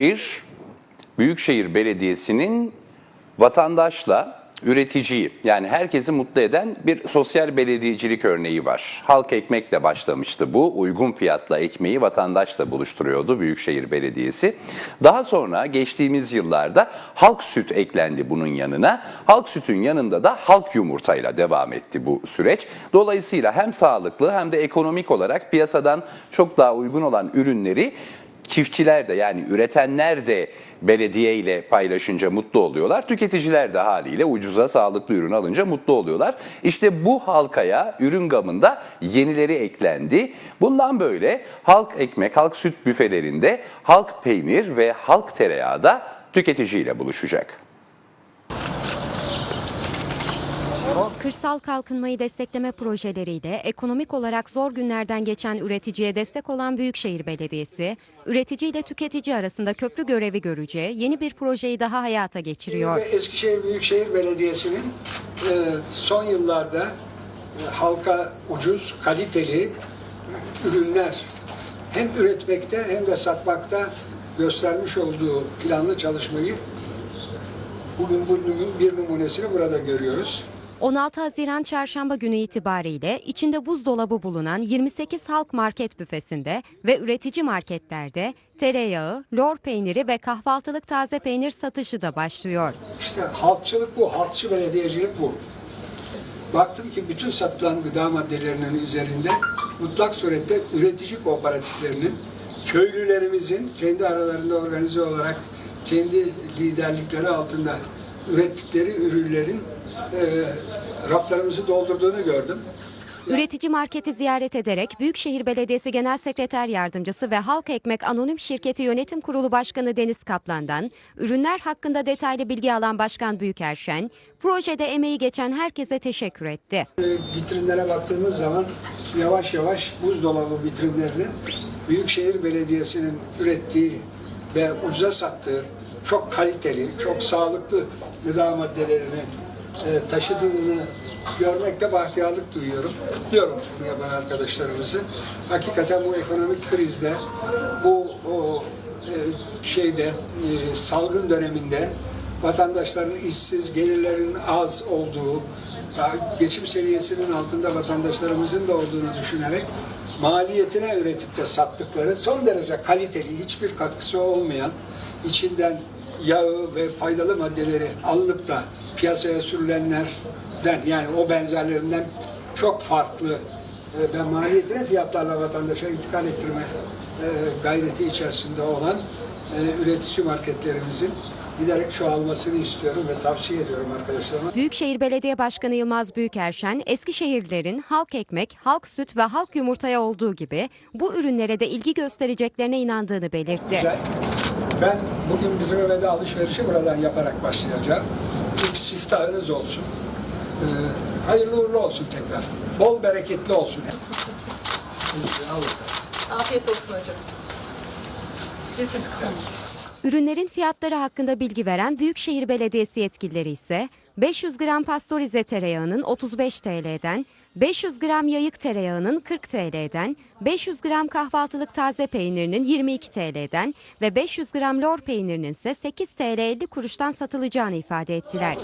Bir, Büyükşehir Belediyesi'nin vatandaşla üreticiyi yani herkesi mutlu eden bir sosyal belediyecilik örneği var. Halk ekmekle başlamıştı bu. Uygun fiyatla ekmeği vatandaşla buluşturuyordu Büyükşehir Belediyesi. Daha sonra geçtiğimiz yıllarda halk süt eklendi bunun yanına. Halk sütün yanında da halk yumurtayla devam etti bu süreç. Dolayısıyla hem sağlıklı hem de ekonomik olarak piyasadan çok daha uygun olan ürünleri Çiftçiler de yani üretenler de belediye ile paylaşınca mutlu oluyorlar. Tüketiciler de haliyle ucuza sağlıklı ürün alınca mutlu oluyorlar. İşte bu halkaya ürün gamında yenileri eklendi. Bundan böyle halk ekmek, halk süt büfelerinde halk peynir ve halk tereyağı da tüketiciyle buluşacak. Kırsal kalkınmayı destekleme projeleriyle ekonomik olarak zor günlerden geçen üreticiye destek olan Büyükşehir Belediyesi, üretici ile tüketici arasında köprü görevi göreceği yeni bir projeyi daha hayata geçiriyor. Ve Eskişehir Büyükşehir Belediyesi'nin e, son yıllarda e, halka ucuz, kaliteli ürünler hem üretmekte hem de satmakta göstermiş olduğu planlı çalışmayı bugün bunun bir numunesini burada görüyoruz. 16 Haziran Çarşamba günü itibariyle içinde buzdolabı bulunan 28 halk market büfesinde ve üretici marketlerde tereyağı, lor peyniri ve kahvaltılık taze peynir satışı da başlıyor. İşte halkçılık bu, halkçı belediyecilik bu. Baktım ki bütün satılan gıda maddelerinin üzerinde mutlak surette üretici kooperatiflerinin, köylülerimizin kendi aralarında organize olarak kendi liderlikleri altında ürettikleri ürünlerin e, raflarımızı doldurduğunu gördüm. Üretici marketi ziyaret ederek Büyükşehir Belediyesi Genel Sekreter Yardımcısı ve Halk Ekmek Anonim Şirketi Yönetim Kurulu Başkanı Deniz Kaplan'dan ürünler hakkında detaylı bilgi alan Başkan Büyükerşen, projede emeği geçen herkese teşekkür etti. E, vitrinlere baktığımız zaman yavaş yavaş buzdolabı vitrinlerinin Büyükşehir Belediyesi'nin ürettiği ve ucuza sattığı çok kaliteli, çok sağlıklı gıda maddelerini e, taşıdığını görmekte bahtiyarlık duyuyorum. Diyorum yapan arkadaşlarımızı. Hakikaten bu ekonomik krizde, bu o, e, şeyde, e, salgın döneminde vatandaşların işsiz, gelirlerin az olduğu, geçim seviyesinin altında vatandaşlarımızın da olduğunu düşünerek maliyetine üretip de sattıkları son derece kaliteli, hiçbir katkısı olmayan, içinden yağı ve faydalı maddeleri alınıp da piyasaya sürülenlerden yani o benzerlerinden çok farklı e, ve maliyetine fiyatlarla vatandaşa intikal ettirme e, gayreti içerisinde olan e, üretici marketlerimizin giderek çoğalmasını istiyorum ve tavsiye ediyorum arkadaşlarıma. Büyükşehir Belediye Başkanı Yılmaz Büyükerşen, Eskişehirlilerin halk ekmek, halk süt ve halk yumurtaya olduğu gibi bu ürünlere de ilgi göstereceklerine inandığını belirtti. Güzel. Ben bugün bizim eve de alışverişi buradan yaparak başlayacağım. İlk siftahınız olsun. Ee, hayırlı uğurlu olsun tekrar. Bol bereketli olsun. Afiyet olsun hocam. Ürünlerin fiyatları hakkında bilgi veren Büyükşehir Belediyesi yetkilileri ise 500 gram pastörize tereyağının 35 TL'den, 500 gram yayık tereyağının 40 TL'den, 500 gram kahvaltılık taze peynirinin 22 TL'den ve 500 gram lor peynirinin ise 8 TL 50 kuruştan satılacağını ifade ettiler.